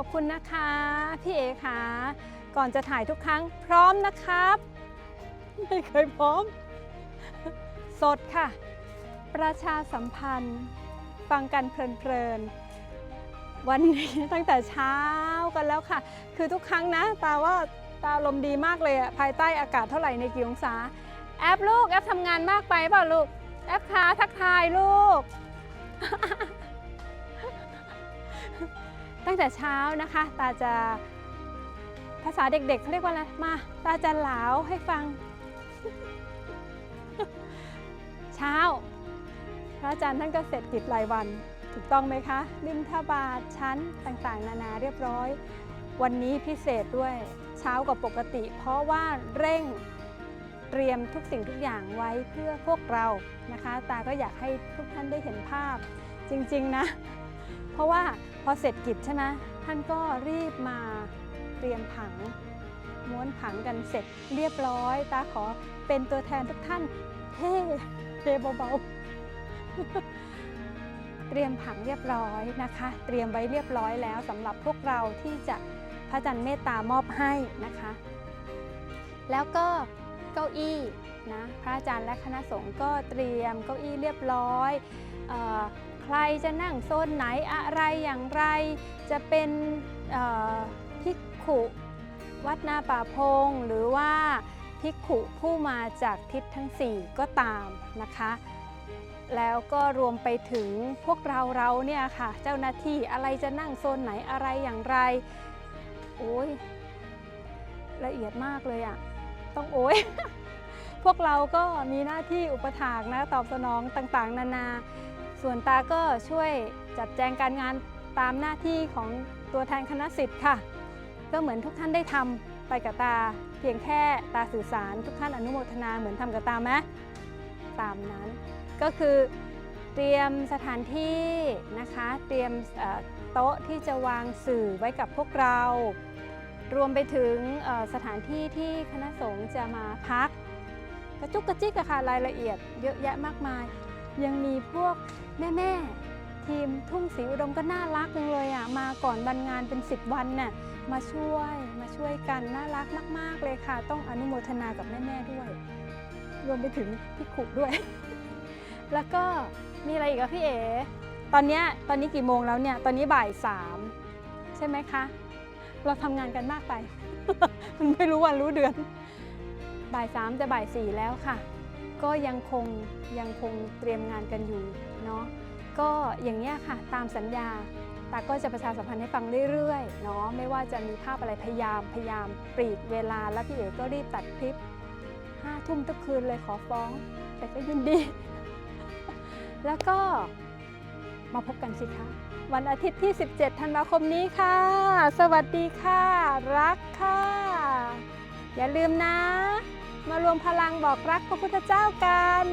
อบคุณนะคะพี่เอค่ะก่อนจะถ่ายทุกครั้งพร้อมนะครับ ไม่เคยพร้อม สดค่ะ ประชาสัมพันธ์ ฟังกันเพลินๆ วันนี้ตั้งแต่เช้ากันแล้วค่ะ คือทุกครั้งนะ ตาว่าตาลมดีมากเลยอะภายใต้อากาศเท่าไหร่ในกี่องศา แอปลูก แอปทำงานมากไปเปล่าลูก แอปคะทักทายลูก ตั้งแต่เช้านะคะ ตาจะภาษาเด็กๆเขาเรียกว่าอะไรมาตาจะหลาให้ฟัง เช้า พระอาจารย์ท่านก็เสร็จกิจรายวัน ถูกต้องไหมคะบินทบาทชั้นต่างๆ นานาเรียบร้อย วันนี้พิเศษด้วยเช้ากว่าปกติ เพราะว่าเร่งเตรียมทุกสิ่งทุกอย่างไว้เพื่อพวกเรานะคะ ตาก็อยากให้ทุกท่านได้เห็นภาพจริงๆนะ เพราะว่า อเสร็จกิจใช่ไหมท่านก็รีบมาเตรียมผัง ม้วนผังกันเสร็จเรียบร้อย ตาขอเป็นตัวแทนทุกท่านเท่เท่เบาๆ เตรียมผังเรียบร้อยนะคะ เตรียมไว้เรียบร้อยแล้วสำหรับพวกเราที่จะพระอาจันทร์เมตตามอบให้นะคะ แล้วก็เก้าอี้นะพระอาจารย์และคณะสงฆ์ก็เตรียมเก้าอี้เรียบร้อยอ ใครจะนั่งโซนไหนอะไรอย่างไร จะเป็นเอ่อภิกขุวัดนาป่าพง หรือว่าภิกขุผู้มาจากทิศทั้ง 4 ก็ตามนะคะ แล้วก็รวมไปถึงพวกเราเราเนี่ยค่ะเจ้าหน้าที่อะไรจะนั่งโซนไหนอะไรอย่างไรโอ้ยละเอียดมากเลยอะต้องโอ้ยพวกเราก็มีหน้าที่อุปถากนะตอบสนองต่างๆ นานา ส่วนตาก็ช่วยจัดแจงการงานตามหน้าที่ของตัวแทนคณะสิทธิ์ค่ะ ก็เหมือนทุกท่านได้ทำไปกับตา เพียงแค่ตาสื่อสารทุกท่านอนุโมทนาเหมือนทำกับตาไหมตามนั้น ก็คือเตรียมสถานที่นะคะ เตรียมโต๊ะที่จะวางสื่อไว้กับพวกเรา รวมไปถึงสถานที่ที่คณะสงฆ์จะมาพัก กระจุกกระจิกอะค่ะรายละเอียดเยอะแยะมากมาย ยังมีพวกแม่ๆทีมทุ่งศรีอุดมก็น่ารักจังเลยอะมาก่อนวันงานเป็น 10 วันน่ะมาช่วยมาช่วยกันน่ารักมาก ๆ เลยค่ะ ต้องอนุโมทนากับแม่ ๆ ด้วย รวมไปถึงพี่ขุด้วย แล้วก็มีอะไรอีกอะพี่เอ๋ตอนเนี้ยตอนนี้กี่โมงแล้วเนี่ย ตอนนี้บ่ายสามใช่ไหมคะ เราทำงานกันมากไป มันไม่รู้วันรู้เดือน บ่ายสามจะบ่ายสี่แล้วค่ะ ก็ยังคงยังคงเตรียมงานกันอยู่เนาะก็อย่างนี้ค่ะตามสัญญาตาก็จะประชาสัมพันธ์ให้ฟังเรื่อยๆเนาะไม่ว่าจะมีภาพอะไรพยายามพยายามปลีกเวลาแล้วพี่เอ๋ก็รีบตัดคลิปห้าทุ่มทุกคืนเลยขอฟ้อง แต่ก็ยินดี แล้วก็มาพบกันสิคะวันอาทิตย์ที่ 17 ธันวาคมนี้ค่ะ สวัสดีค่ะ รักค่ะ อย่าลืมนะ รวมพลังบอกรักพระพุทธเจ้ากัน